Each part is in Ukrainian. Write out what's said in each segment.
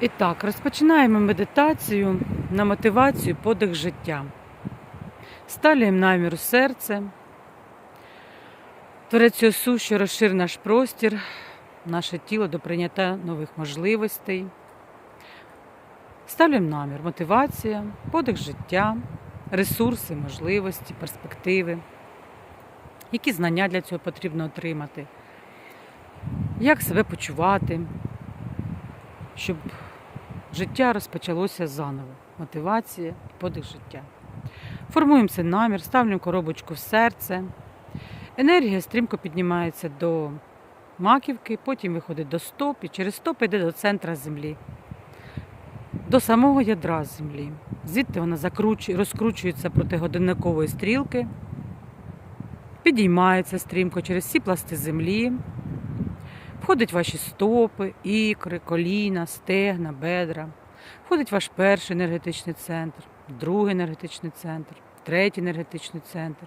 І так, розпочинаємо медитацію на мотивацію подих життя. Ставляємо намір у серце. Творець Осу, що розшир наш простір, наше тіло до прийняття нових можливостей. Ставляємо намір, мотивація, подих життя, ресурси, можливості, перспективи. Які знання для цього потрібно отримати? Як себе почувати, щоб життя розпочалося заново. Мотивація, подих життя. Формуємо цей намір, ставлюємо коробочку в серце. Енергія стрімко піднімається до маківки, потім виходить до стоп і через стоп йде до центра землі, до самого ядра землі. Звідти вона розкручується проти годинникової стрілки, підіймається стрімко через всі пласти землі. Входить ваші стопи, ікри, коліна, стегна, бедра. Входить ваш перший енергетичний центр, другий енергетичний центр, третій енергетичний центр,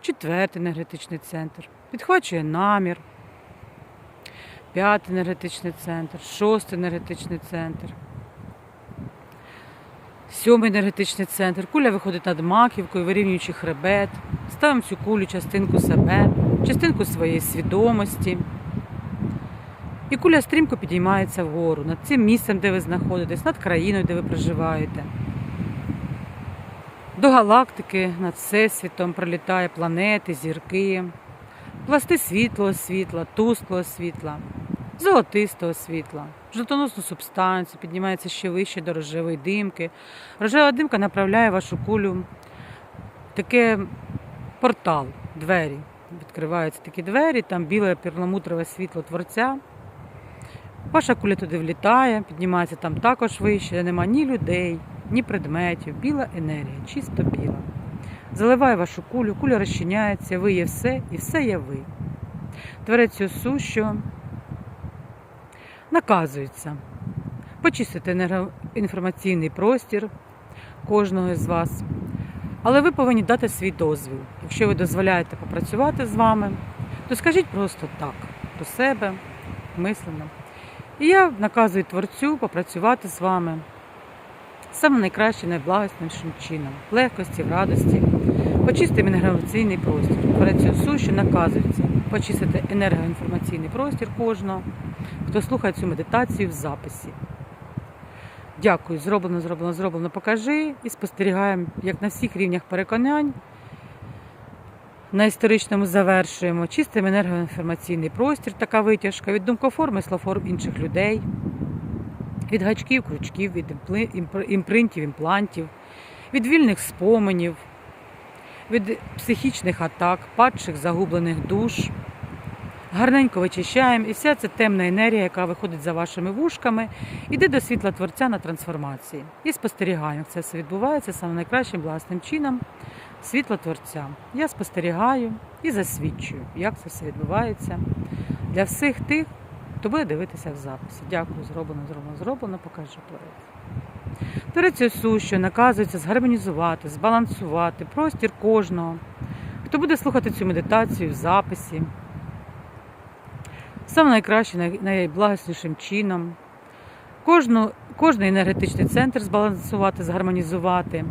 четвертий енергетичний центр. Підхвачує намір. П'ятий енергетичний центр, шостий енергетичний центр. Сьомий енергетичний центр. Куля виходить над маківкою, вирівнюючи хребет. Ставимо цю кулю частинку себе, частинку своєї свідомості. І куля стрімко підіймається вгору над цим місцем, де ви знаходитесь, над країною, де ви проживаєте. До галактики над всесвітом пролітає планети, зірки, пласти світлого світла, тусклого світла, золотистого світла, жовтоносну субстанцію, піднімається ще вище до рожевої димки. Рожева димка направляє вашу кулю таке портал, двері. Відкриваються такі двері, там біле перламутрове світло творця. Ваша куля туди влітає, піднімається там також вище, де нема ні людей, ні предметів. Біла енергія, чисто біла. Заливає вашу кулю, куля розчиняється, ви є все і все є ви. Творець Осу, що наказується почистити енергоінформаційний простір кожного з вас. Але ви повинні дати свій дозвіл. Якщо ви дозволяєте попрацювати з вами, то скажіть просто так, до себе, мислено. І я наказую творцю попрацювати з вами саме найкращим, найблагоснішим чином, легкості, в радості, почистити енергоінформаційний простір. Творець Осу, що наказується почистити енергоінформаційний простір кожного, хто слухає цю медитацію в записі. Дякую, зроблено, зроблено, зроблено. Покажи і спостерігаємо, як на всіх рівнях переконань. На історичному завершуємо. Чистим енергоінформаційний простір, така витяжка. Від думкоформ і слоформ інших людей, від гачків, крючків, від імпринтів, імплантів, від вільних споменів, від психічних атак, падших загублених душ. Гарненько вичищаємо, і вся ця темна енергія, яка виходить за вашими вушками, іде до світла творця на трансформації. І спостерігаємо, як це все відбувається саме найкращим власним чином світла творця. Я спостерігаю і засвідчую, як це все відбувається для всіх тих, хто буде дивитися в записі. Дякую, зроблено, зроблено, зроблено, покажу творець. Творець Ісус, що наказується згармонізувати, збалансувати простір кожного, хто буде слухати цю медитацію в записі. Саме найкращим, найблагоснішим чином. Кожну, кожний енергетичний центр збалансувати, згармонізувати.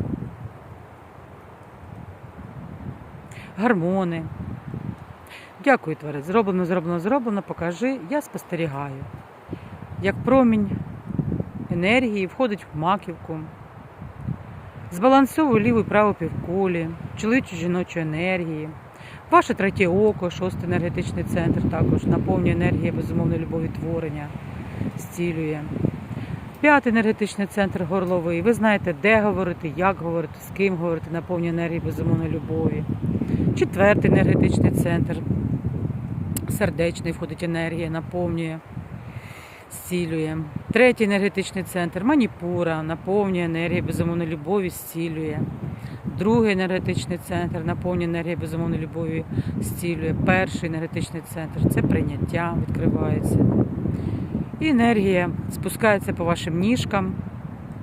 Гармони. Дякую, творець. Зроблено, зроблено, зроблено. Покажи. Я спостерігаю. Як промінь енергії входить в маківку. Збалансовує ліву і праву півкулі, чоловічу жіночу енергії. Ваше третє око, шостий енергетичний центр також наповнює енергія безумовної любові творення, зцілює. П'ятий енергетичний центр горловий. Ви знаєте, де говорити, як говорити, з ким говорити, наповнює енергії безумовної любові. Четвертий енергетичний центр. Сердечний входить енергія, наповнює, зцілює. Третій енергетичний центр маніпура, наповнює енергія безумовної любові, зцілює. Другий енергетичний центр наповнює енергія безумовної любові, зцілює. Перший енергетичний центр це прийняття, відкривається. І енергія спускається по вашим ніжкам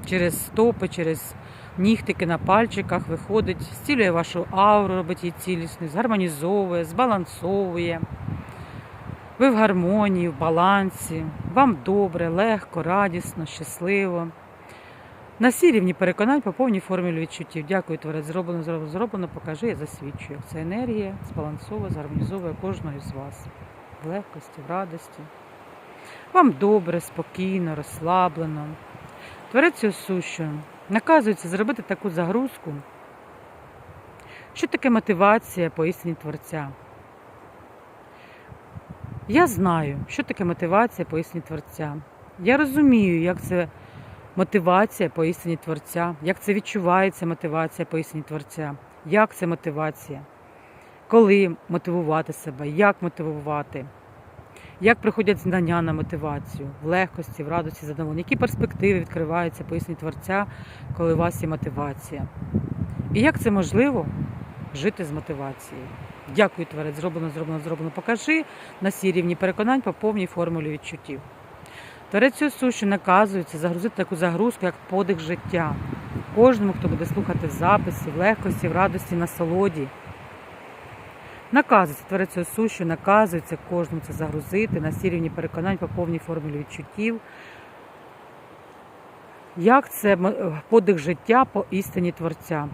через стопи, через нігтики на пальчиках, виходить, зцілює вашу ауру, робить її цілісною, згармонізовує, збалансовує. Ви в гармонії, в балансі, Вам добре, легко, радісно, щасливо. На всі рівні переконань по повній формулі відчуттів. Дякую, творець. Зроблено, зроблено, зроблено. Покажи, я засвідчую. як Ця енергія збалансовує, згармонізовує кожного з вас. В легкості, в радості. Вам добре, спокійно, розслаблено. Творець сущого наказується зробити таку загрузку. Що таке мотивація по істині Творця? Я знаю, що таке мотивація по істині Творця. Я розумію, як це мотивація по істині Творця, як це відчувається мотивація по істині Творця, як це мотивація, коли мотивувати себе, як мотивувати, як приходять знання на мотивацію, в легкості, в радості, задоволенні, які перспективи відкриваються по Творця, коли у вас є мотивація. І як це можливо жити з мотивацією. Дякую, творець, зроблено, зроблено, зроблено. Покажи на всі рівні переконань по повній формулі відчуттів. Творець цього сущу наказується загрузити таку загрузку, як подих життя. Кожному, хто буде слухати в записі, в легкості, в радості, насолоді. Наказується цього сущу, наказується кожному це загрузити на всі рівні переконань по повній формулі відчуттів. Як це подих життя по істині Творця?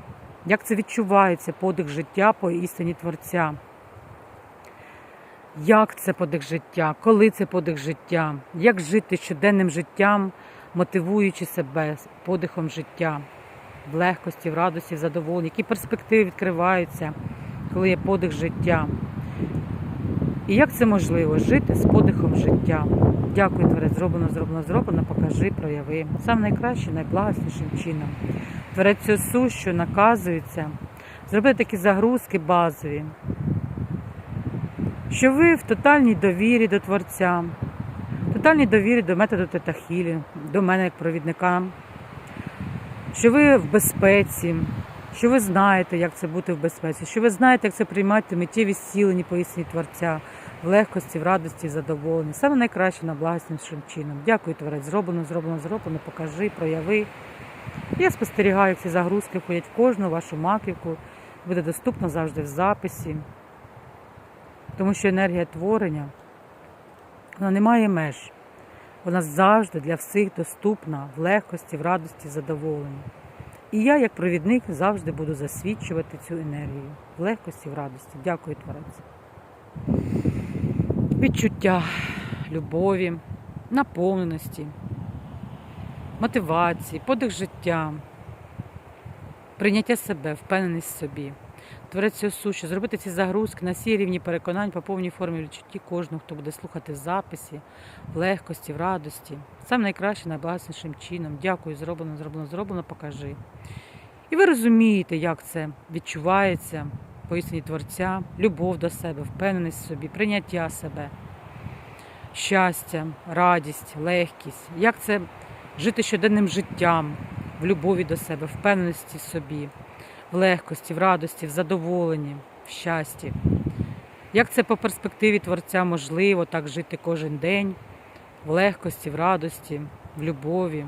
Як це відчувається подих життя по істині Творця? Як це подих життя? Коли це подих життя? Як жити щоденним життям, мотивуючи себе подихом життя, в легкості, в радості, в задоволенні? Які перспективи відкриваються, коли є подих життя? І як це можливо жити з подихом життя? Дякую, Творець, зроблено, зроблено, зроблено, покажи, прояви. Саме найкраще, найблагоснішим чином. Творець цього сущу наказується зробити такі загрузки базові, що ви в тотальній довірі до Творця, в тотальній довірі до методу Тетахілі, до мене як провідника, що ви в безпеці, що ви знаєте, як це бути в безпеці, що ви знаєте, як це приймати миттєві зцілені по істині Творця, в легкості, в радості, в задоволенні. Саме найкраще на благоснішим чином. Дякую, Творець. Зроблено, зроблено, зроблено. Покажи, прояви. Я спостерігаю, як ці загрузки входять в кожну вашу маківку. Буде доступно завжди в записі. Тому що енергія творення вона не має меж. Вона завжди для всіх доступна в легкості, в радості, в задоволенні. І я, як провідник, завжди буду засвідчувати цю енергію в легкості, в радості. Дякую, Творець. Відчуття любові, наповненості, мотивації, подих життя, прийняття себе, впевненість в собі. Творець цього сущу, зробити ці загрузки на всі рівні переконань по повній формі відчутті кожного, хто буде слухати в записі, в легкості, в радості. Сам найкраще, найбагатнішим чином. Дякую, зроблено, зроблено, зроблено, покажи. І ви розумієте, як це відчувається по істині Творця, любов до себе, впевненість в собі, прийняття себе, щастя, радість, легкість. Як це жити щоденним життям, в любові до себе, впевненості в собі, в легкості, в радості, в задоволенні, в щасті. Як це по перспективі Творця можливо так жити кожен день, в легкості, в радості, в любові.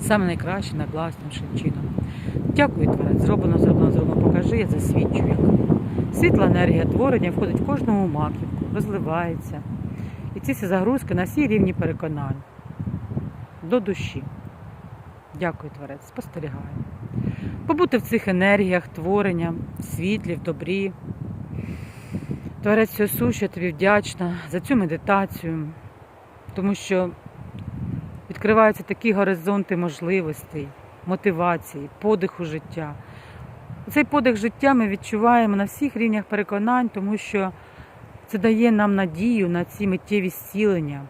Саме найкраще, найбласнішим чином. Дякую, Творець. Зроблено, зроблено, зроблено. Покажи, я засвідчу, як світла енергія творення входить в кожному маківку, розливається. І ці всі загрузки на всі рівні переконань до душі. Дякую, Творець, спостерігаю. Побути в цих енергіях творення, світлі, в добрі. Творець цього суща, тобі вдячна за цю медитацію, тому що відкриваються такі горизонти можливостей, мотивації, подиху життя. Цей подих життя ми відчуваємо на всіх рівнях переконань, тому що це дає нам надію на ці миттєві зцілення,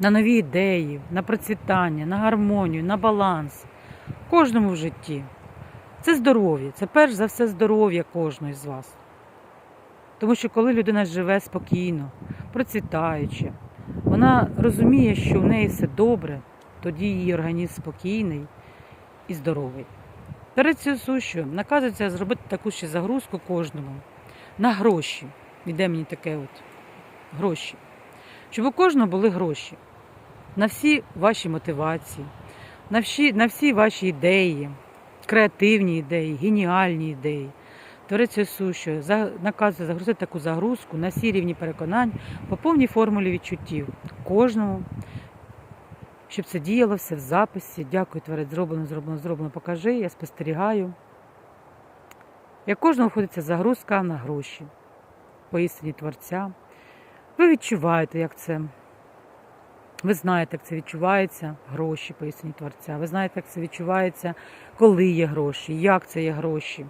на нові ідеї, на процвітання, на гармонію, на баланс кожному в житті. Це здоров'я, це перш за все здоров'я кожного з вас. Тому що коли людина живе спокійно, процвітаючи, вона розуміє, що в неї все добре, тоді її організм спокійний і здоровий. Перед цього сущу наказується зробити таку ще загрузку кожному на гроші. Іде мені таке от гроші. Щоб у кожного були гроші на всі ваші мотивації, на всі, на всі ваші ідеї, креативні ідеї, геніальні ідеї. Творець сущого наказує загрузити таку загрузку на всі рівні переконань по повній формулі відчуттів кожному, щоб це діяло все в записі. Дякую, творець, зроблено, зроблено, зроблено. Покажи, я спостерігаю. Як кожному входиться загрузка на гроші по істині Творця. Ви відчуваєте, як це. Ви знаєте, як це відчувається гроші по істині Творця. Ви знаєте, як це відчувається, коли є гроші, як це є гроші.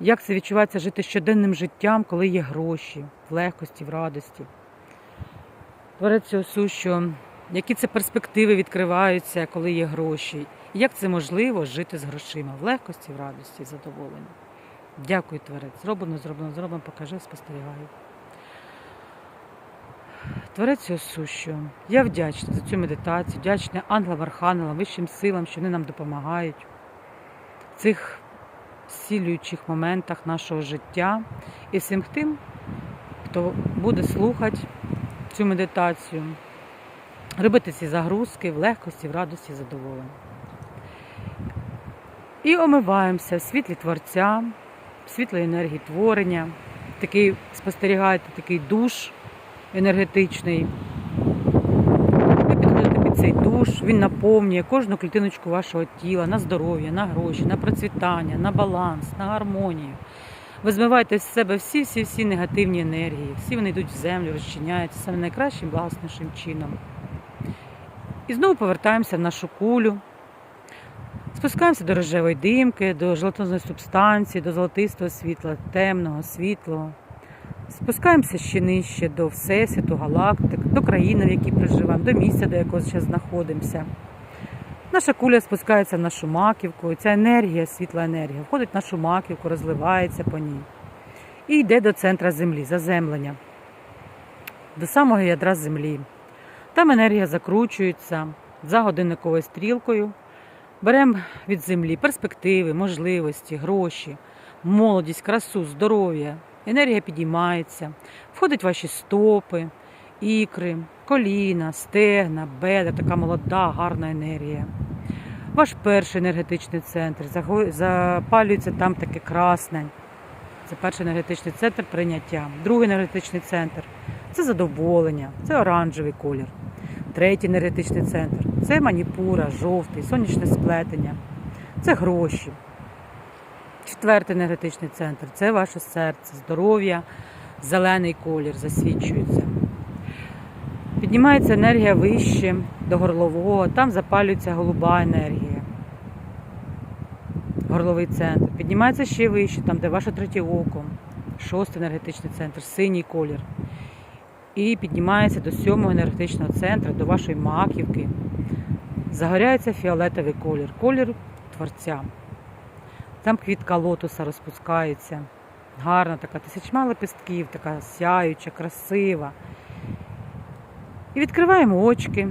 Як це відчувається жити щоденним життям, коли є гроші, в легкості, в радості. Творець цього сущого, які це перспективи відкриваються, коли є гроші. І як це можливо жити з грошима в легкості, в радості, в задоволенні. Дякую, Творець. Зроблено, зроблено, зроблено, покажи, спостерігаю. Творець сущого. Я вдячна за цю медитацію, вдячна ангелам, архангелам, вищим силам, що вони нам допомагають в цих зцілюючих моментах нашого життя і всім тим, хто буде слухати цю медитацію, робити ці загрузки в легкості, в радості, задоволенні. І омиваємося в світлі Творця, в світлої енергії творення, такий спостерігаєте такий душ енергетичний. Ви підходите під цей душ, він наповнює кожну клітиночку вашого тіла на здоров'я, на гроші, на процвітання, на баланс, на гармонію. Ви змиваєте з себе всі-всі-всі негативні енергії, всі вони йдуть в землю, розчиняються саме найкращим, благоснішим чином. І знову повертаємося в нашу кулю. Спускаємося до рожевої димки, до желатозної субстанції, до золотистого світла, темного, світлого. Спускаємося ще нижче до Всесвіту, галактик, до країни, в якій проживаємо, до місця, до якого зараз знаходимося. Наша куля спускається в нашу маківку, і ця енергія, світла енергія, входить в нашу маківку, розливається по ній. І йде до центра землі, заземлення, до самого ядра землі. Там енергія закручується за годинниковою стрілкою. Беремо від землі перспективи, можливості, гроші, молодість, красу, здоров'я. Енергія підіймається, входить в ваші стопи, ікри, коліна, стегна, бедра, така молода, гарна енергія. Ваш перший енергетичний центр запалюється там таке красне. Це перший енергетичний центр прийняття. Другий енергетичний центр це задоволення, це оранжевий колір. Третій енергетичний центр це маніпура, жовтий, сонячне сплетення, це гроші. Четвертий енергетичний центр це ваше серце, здоров'я, зелений колір засвічується. Піднімається енергія вище до горлового, там запалюється голуба енергія. Горловий центр. Піднімається ще вище, там, де ваше третє око, шостий енергетичний центр, синій колір. І піднімається до сьомого енергетичного центру, до вашої маківки. Загоряється фіолетовий колір, колір творця. Там квітка лотоса розпускається. Гарна така, тисячма лепестків, така сяюча, красива. І відкриваємо очки,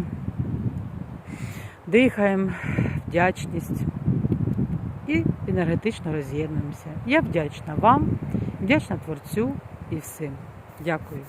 дихаємо, вдячність і енергетично роз'єднуємося. Я вдячна вам, вдячна творцю і всім. Дякую.